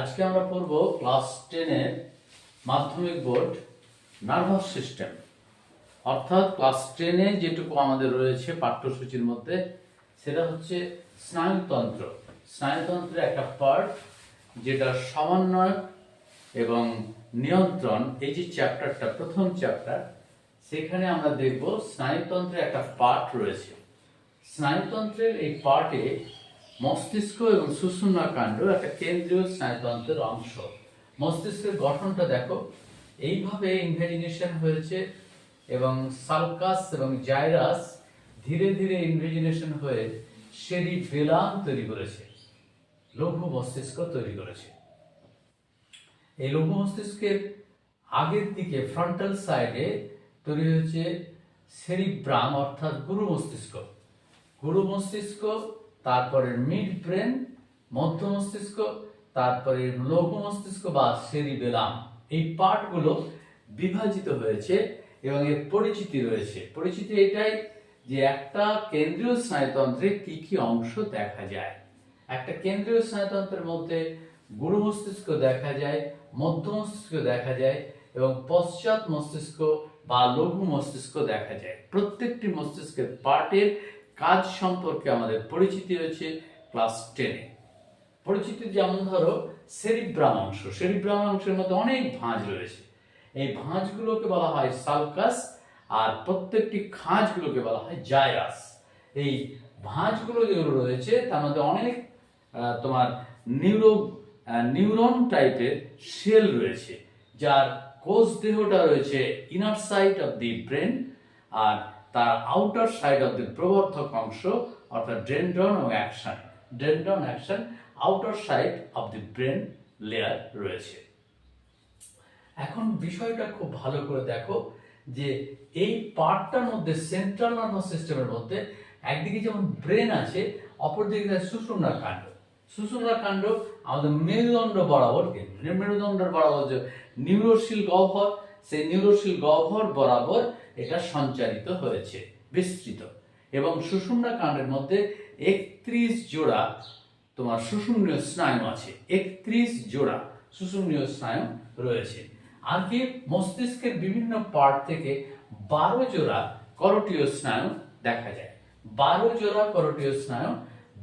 আজকে আমরা পড়ব ক্লাস টেনের মাধ্যমিক বোর্ড নার্ভাস সিস্টেম। অর্থাৎ ক্লাস টেনে যেটুকু আমাদের রয়েছে পাঠ্যসূচির মধ্যে, সেটা হচ্ছে স্নায়ুতন্ত্র। স্নায়ুতন্ত্রের একটা পার্ট যেটা সমন্বয় এবং নিয়ন্ত্রণ, এই যে চ্যাপ্টারটা প্রথম চ্যাপ্টার সেখানে আমরা দেখব স্নায়ুতন্ত্রের একটা পার্ট রয়েছে। স্নায়ুতন্ত্রের এই পার্টে মস্তিষ্ক এবং সুষুম্না কাণ্ড একটা কেন্দ্রীয় স্নায়ুতন্ত্রের অংশ। মস্তিষ্কের গঠনটা দেখো, এইভাবে ইনভেজিনেশন হয়েছে এবং সালকাস এবং জাইরাস ধীরে ধীরে ইনভেজিনেশন হয়ে সেরি বেলাম তৈরি করেছে, লঘু মস্তিষ্ক তৈরি করেছে। এই লঘু মস্তিষ্কের আগের দিকে ফ্রন্টাল সাইডে তৈরি হয়েছে সেরিব্রাম, অর্থাৎ গুরু মস্তিষ্ক। গুরু মস্তিষ্ক তারপরে মিড ব্রেন মধ্য মস্তিষ্ক তারপরে লঘু মস্তিষ্ক বা সেরিবেলাম এই পার্টগুলো বিভাজিত হয়েছে এবং এর পরিচিতি রয়েছে। পরিচিতি এটাই যে একটা কেন্দ্রীয় স্নায়ুতন্ত্রে কি কি অংশ দেখা যায়। একটা কেন্দ্রীয় স্নায়ুতন্ত্রের মধ্যে গুরু মস্তিষ্ক দেখা যায়, মধ্য মস্তিষ্ক দেখা যায় এবং পশ্চাৎ মস্তিষ্ক বা লঘু মস্তিষ্ক দেখা যায়। প্রত্যেকটি মস্তিষ্কের পার্টের কাজ সম্পর্কে আমাদের পরিচিতি হয়েছে ক্লাস টেনে পরিচিতি যেমন ধরো সেরিব্রাম অংশ সেরিব্রাম অংশের মধ্যে অনেক ভাঁজ রয়েছে। এই ভাঁজগুলোকে বলা হয় সালকাস আর প্রত্যেকটি খাঁজগুলোকে বলা হয় জাইরাস এই ভাঁজগুলো যেগুলো রয়েছে, তার মধ্যে অনেক তোমার নিউরো নিউরন টাইপের সেল রয়েছে, যার কোষ দেহটা রয়েছে inner side of the brain আর তার আউটার সাইড অফ দি প্রবর্ধক অংশ, অর্থাৎ dendron O axon. Dendron, axon outer side of the brain layer রয়েছে। এখন বিষয়টা খুব ভালো করে দেখো যে এই পার্টটার মধ্যে সেন্ট্রাল নার্ভাস সিস্টেমের মধ্যে একদিকে যেমন ব্রেন আছে, অপরদিকে সুষুম্না কাণ্ড। সুষুম্না কাণ্ড আমাদের মেরুদণ্ড বরাবর মেরুদণ্ডের বরাবর যে নিউরোশিল গহ্বর, সেই নিউরোশিল গহ্বর বরাবর এটা সঞ্চারিত হয়েছে, বিস্তৃত। এবং সুষুম্না কাণ্ডের মধ্যে একত্রিশ জোড়া তোমার সুষুম্নীয় স্নায়ু আছে, একত্রিশ জোড়া সুষুম্নীয় স্নায়ু রয়েছে। আর কি, মস্তিষ্কের বিভিন্ন পার্ট থেকে বারো জোড়া করটীয় স্নায়ু দেখা যায়। বারো জোড়া করটীয় স্নায়ু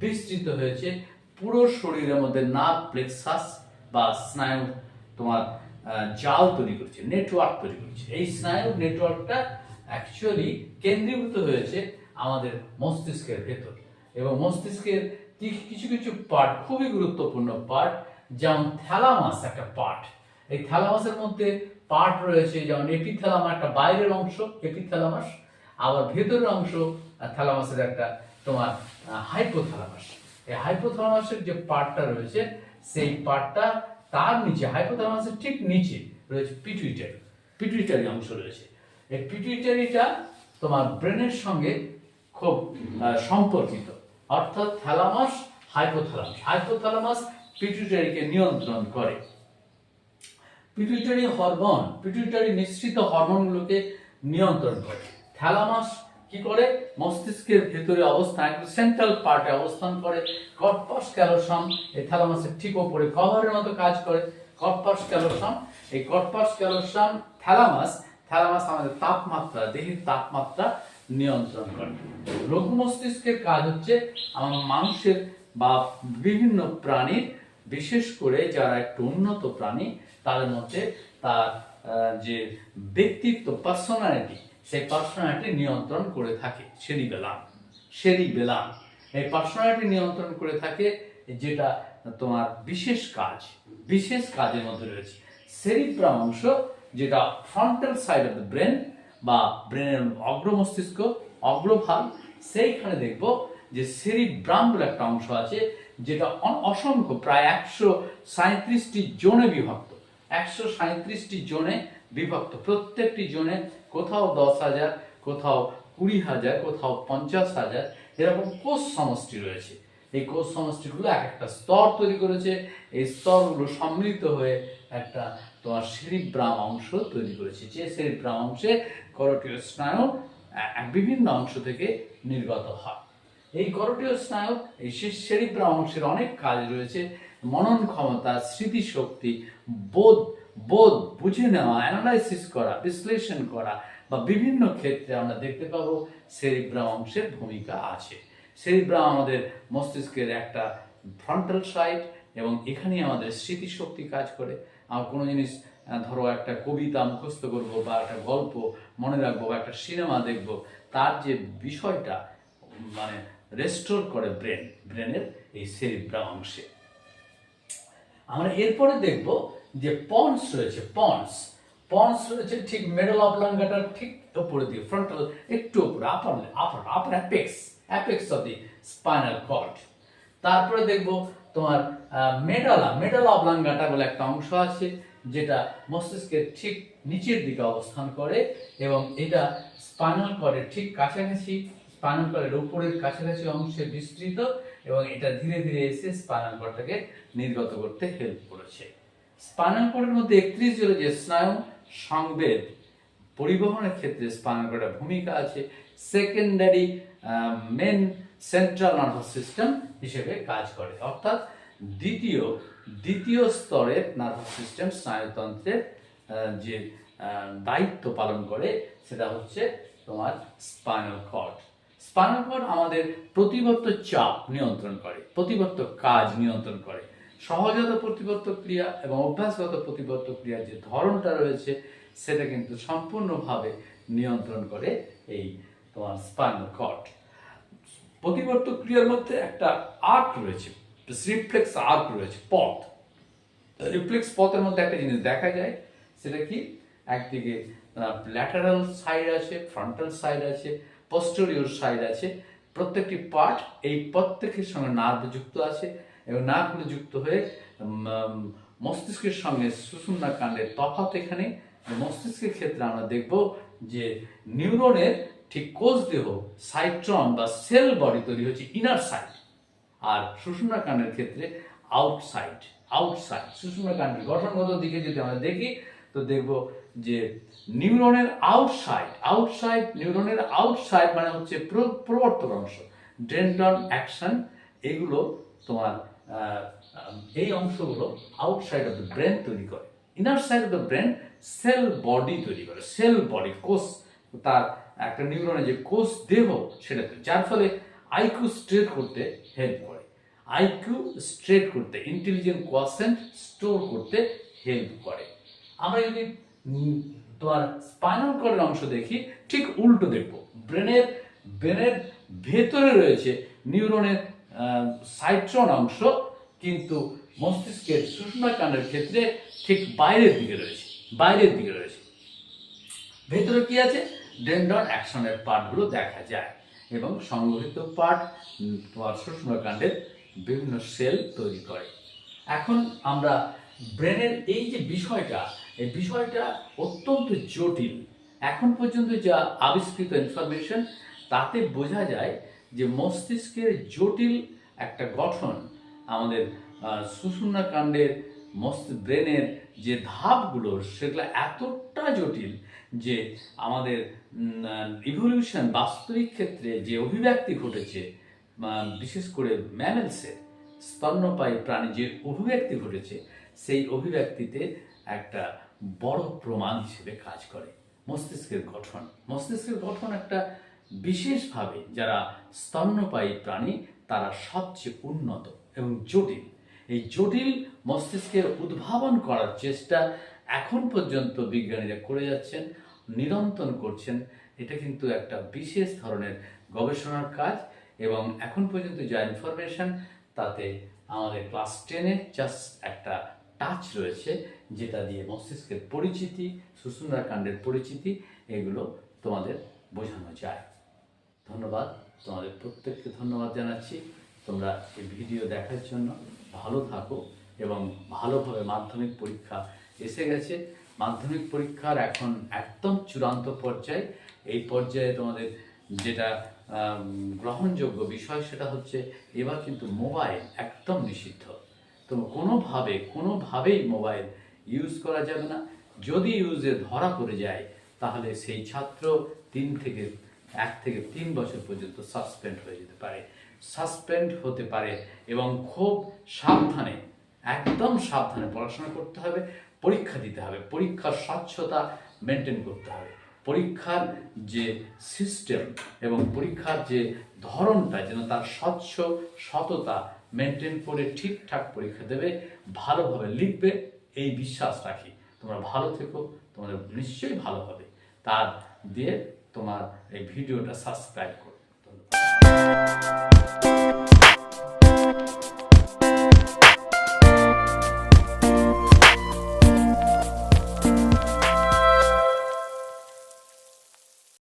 বিস্তৃত হয়েছে পুরো শরীরের মধ্যে নার্ভ প্লেক্সাস বা স্নায়ু তোমার জাল তৈরি করছে নেটওয়ার্ক তৈরি করছে। এই স্নায়ু নেটওয়ার্কটা অ্যাকচুয়ালি কেন্দ্রীভূত হয়েছে আমাদের মস্তিষ্কের ভেতর। এবং মস্তিষ্কের কিছু কিছু পার্ট খুবই গুরুত্বপূর্ণ পার্ট যেমন থ্যালামাস একটা পার্ট এই থ্যালামাসের মধ্যে পার্ট রয়েছে, যেমন এপিথ্যালামা একটা বাইরের অংশ এপিথ্যালামাস আবার ভেতরের অংশ থ্যালামাসের একটা তোমার হাইপোথ্যালামাস এই হাইপোথ্যালামাসের যে পার্টটা রয়েছে, সেই পার্টটা তার নিচে হাইপোথ্যালামাসের ঠিক নিচে রয়েছে পিটুইটারি পিটুইটারি অংশ রয়েছে। এই পিটুইটারিটা তোমার ব্রেনের সঙ্গে খুব সম্পর্কিত। অর্থাৎ থ্যালামাস হাইপোথ্যালামাস হাইপোথ্যালামাস পিটুইটারিকে নিয়ন্ত্রণ করে। পিটুইটারি হরমোন পিটুইটারি নিঃসৃত হরমোনগুলোকে নিয়ন্ত্রণ করে। থ্যালামাস কি করে? মস্তিষ্কের ভেতরে অবস্থান, একদম সেন্ট্রাল পার্টে অবস্থান করে। কর্পাস ক্যালোসাম এই থ্যালামাসের ঠিক ওপরে কভারের মতো কাজ করে। কর্পাস ক্যালোসাম এই কর্পাস ক্যালোসাম থ্যালামাস থ্যালামাস আমাদের তাপমাত্রা, দেহের তাপমাত্রা নিয়ন্ত্রণ করে। লঘু মস্তিষ্কের কাজ হচ্ছে আমার মানুষের বা বিভিন্ন প্রাণীর বিশেষ করে যারা একটু উন্নত প্রাণী, তাদের মধ্যে তার যে ব্যক্তিত্ব পার্সোনালিটি সেই পার্সোনালিটি নিয়ন্ত্রণ করে থাকে সেরি বেলাম সেরি বেলাম এই পার্সোনালিটি নিয়ন্ত্রণ করে থাকে যেটা তোমার বিশেষ কাজ, বিশেষ কাজের মধ্যে রয়েছে। সেরিব্রাম অংশ যেটা frontal side of the brain বা ব্রেনের অগ্র মস্তিষ্ক অগ্রভাগ, সেইখানে দেখব যে সেরিব্রাম বলে একটা অংশ আছে যেটা অসংখ্য, প্রায় একশো সাঁত্রিশটি জোনে বিভক্ত। একশো সাঁত্রিশটি জোনে বিভক্ত। প্রত্যেকটি জোনে কোথাও দশ হাজার, কোথাও কুড়ি হাজার, কোথাও পঞ্চাশ হাজার, এরকম কোষ সমষ্টি রয়েছে। এই কোষ সমষ্টিগুলো এক একটা স্তর তৈরি করেছে। এই স্তরগুলো সম্মিলিত হয়ে একটা তোমার সেরিব্রাম অংশ তৈরি করেছে। যে সেরিব্রাম অংশে করটীয় স্নায়ু বিভিন্ন অংশ থেকে নির্গত হয়। এই করটীয় স্নায়ু, এই সেরিব্রাম অংশের অনেক কাজ রয়েছে। মনন ক্ষমতা স্মৃতিশক্তি, বোধ বোধ, বুঝে নেওয়া অ্যানালাইসিস করা, বিশ্লেষণ করা বা বিভিন্ন ক্ষেত্রে আমরা দেখতে পাবো সেরিব্রাম অংশের ভূমিকা আছে। সেরিব্রাম আমাদের মস্তিষ্কের একটা ফ্রন্টাল সাইড এবং এখানেই আমাদের স্মৃতিশক্তি কাজ করে। আমার কোনো জিনিস ধরো একটা কবিতা মুখস্থ করব বা একটা গল্প মনে রাখব বা একটা সিনেমা দেখব, তার যে বিষয়টা মানে রেস্টোর করে ব্রেন ব্রেনের এই সেরিব্রাম অংশে। আমরা এরপরে দেখব যে পন্স রয়েছে পন্স পন্স রয়েছে ঠিক মেডাল অফ লাঙ্গাটার ঠিক উপরে দিয়ে ফ্রন্টাল একটু উপরে upper upper upper apex apex of the spinal cord তারপরে দেখব তোমার মেডালা মেডাল অফ লাঙ্গাটা বলে একটা অংশ আছে, যেটা মস্তিষ্কের ঠিক নিচের দিকে অবস্থান করে এবং এটা স্পাইনাল কর্ডের ঠিক কাছাকাছি স্পাইনাল কর্ডের উপরের কাছাকাছি অংশে বিস্তৃত এবং এটা ধীরে ধীরে এসে স্পাইনাল কর্ডটাকে নির্গত করতে হেল্প করেছে। স্পাইনাল কর্ডের মধ্যে একত্রিশ জন যে স্নায়ু সংবেদ পরিবহনের ক্ষেত্রে স্পাইনাল কর্ডের ভূমিকা আছে। Secondary main central nervous system হিসেবে কাজ করে। অর্থাৎ দ্বিতীয় দ্বিতীয় স্তরের নার্ভাস সিস্টেম স্নায়ুতন্ত্রের যে দায়িত্ব পালন করে, সেটা হচ্ছে তোমার স্পাইনাল কর্ড স্পাইনাল কর্ড আমাদের প্রতিবর্ত চাপ নিয়ন্ত্রণ করে প্রতিবর্ত কাজ নিয়ন্ত্রণ করে। সহজাত প্রতিবর্ত ক্রিয়া এবং অভ্যাসগত প্রতিবর্ত ক্রিয়ার যে ধরনটা রয়েছে, সেটা কিন্তু সম্পূর্ণভাবে নিয়ন্ত্রণ করে এই তোমার স্পাইনাল কর্ড। প্রতিবর্ত ক্রিয়ার মধ্যে একটা আর্ক রয়েছে, রিফ্লেক্স আর্ক রয়েছে, পথ। রিফ্লেক্স পথের মধ্যে একটা জিনিস দেখা যায়, সেটা কি? একদিকে ল্যাটারাল সাইড আছে, ফ্রন্টাল সাইড আছে, পোস্টেরিয়র সাইড আছে, প্রত্যেকটি পার্ট এই প্রত্যেকের সঙ্গে নার্ভ যুক্ত আছে এবং নার্ভগুলো যুক্ত হয়ে মস্তিষ্কের সঙ্গে সুষুম্না কাণ্ডের তফাৎ এখানে। মস্তিষ্কের ক্ষেত্রে আমরা দেখব যে নিউরনের ঠিক কোষ দেহ, সাইট্রন বা সেল বডি তৈরি হচ্ছে ইনার সাইড। আর সুষুম্না কাণ্ডের ক্ষেত্রে আউটসাইড আউটসাইড। সুষুম্না কাণ্ডের গঠনগত দিকে যদি আমরা দেখি, তো দেখব যে নিউরনের আউটসাইড আউটসাইড, নিউরনের আউটসাইড মানে হচ্ছে প্র- প্রবর্তক অংশ ডেন্ডন অ্যাকশন। এগুলো তোমার এই অংশগুলো আউটসাইড অফ দ্য ব্রেন তৈরি করে। Inner side of the brain cell body তৈরি করে। সেল বডি কোষ, তার একটা নিউরনের যে কোষ দেহ, সেটা। যার ফলে আইকিউ স্ট্রেট করতে হেল্প করে। আইকিউ স্ট্রেট করতে ইন্টেলিজেন্ট কোয়াসেন্ট স্টোর করতে হেল্প করে। আমরা যদি তোমার স্পাইনাল কর্ডের অংশ দেখি, ঠিক উল্টো দেখব। ব্রেনের ব্রেনের ভেতরে রয়েছে নিউরনের সাইট্রন অংশ, কিন্তু মস্তিষ্কের সুষমা কাণ্ডের ক্ষেত্রে ঠিক বাইরের দিকে রয়েছে, বাইরের দিকে রয়েছে। ভেতরে কি আছে? ডেন্ডন অ্যাকশনের পার্টগুলো দেখা যায় এবং সংগঠিত পার্ট তোমার সুষমাকাণ্ডের বিভিন্ন সেল তৈরি করে। এখন আমরা ব্রেনের এই যে বিষয়টা, এই বিষয়টা অত্যন্ত জটিল। এখন পর্যন্ত যা আবিষ্কৃত ইনফরমেশন তাতে বোঝা যায় যে মস্তিষ্কের জটিল একটা গঠন আমাদের সুষুম্না কাণ্ডের মস্ত ব্রেনের যে ধাপগুলো, সেগুলো এতটা জটিল যে আমাদের ইভলিউশন বাস্তবিক ক্ষেত্রে যে অভিব্যক্তি ঘটেছে বিশেষ করে ম্যামেলসের স্তন্যপায়ী প্রাণী যে অভিব্যক্তি ঘটেছে, সেই অভিব্যক্তিতে একটা বড় প্রমাণ হিসেবে কাজ করে। মস্তিষ্কের গঠন। মস্তিষ্কের গঠন একটা বিশেষভাবে যারা স্তন্যপায়ী প্রাণী তারা সবচেয়ে উন্নত এবং জটিল। এই জটিল মস্তিষ্কের উদ্ভাবন করার চেষ্টা এখন পর্যন্ত বিজ্ঞানীরা করে যাচ্ছেন, নিরন্তর করছেন। এটা কিন্তু একটা বিশেষ ধরনের গবেষণার কাজ এবং এখন পর্যন্ত যা ইনফরমেশন তাতে আমাদের ক্লাস টেনে জাস্ট একটা টাচ রয়েছে, যেটা দিয়ে মস্তিষ্কের পরিচিতি সুসুন্দর কাণ্ডের পরিচিতি, এগুলো তোমাদের বোঝানো যায়। ধন্যবাদ। তোমাদের প্রত্যেককে ধন্যবাদ জানাচ্ছি। তোমরা এই ভিডিও দেখার জন্য ভালো থাকো এবং ভালোভাবে মাধ্যমিক পরীক্ষা এসে গেছে। মাধ্যমিক পরীক্ষার এখন একদম চূড়ান্ত পর্যায়ে। এই পর্যায়ে তোমাদের যেটা গ্রহণযোগ্য বিষয় সেটা হচ্ছে এবার কিন্তু মোবাইল একদম নিষিদ্ধ। তো কোনোভাবে, কোনোভাবেই মোবাইল ইউজ করা যাবে না। যদি ইউজে ধরা পড়ে যায়, তাহলে সেই ছাত্র তিন থেকে এক থেকে তিন বছর পর্যন্ত সাসপেন্ড হয়ে যেতে পারে। সাসপেন্ড হতে পারে এবং খুব সাবধানে, একদম সাবধানে পড়াশোনা করতে হবে, পরীক্ষা দিতে হবে, পরীক্ষার স্বচ্ছতা মেনটেন করতে হবে। পরীক্ষার যে সিস্টেম এবং পরীক্ষার যে ধরনটা যেন তার স্বচ্ছ সততা মেনটেন করে ঠিকঠাক পরীক্ষা দেবে, ভালোভাবে লিখবে, এই বিশ্বাস রাখি। তোমরা ভালো থেকো, তোমাদের নিশ্চয়ই ভালো হবে। তার দিয়ে তোমার এই ভিডিওটা সাবস্ক্রাইব করো। ধন্যবাদ।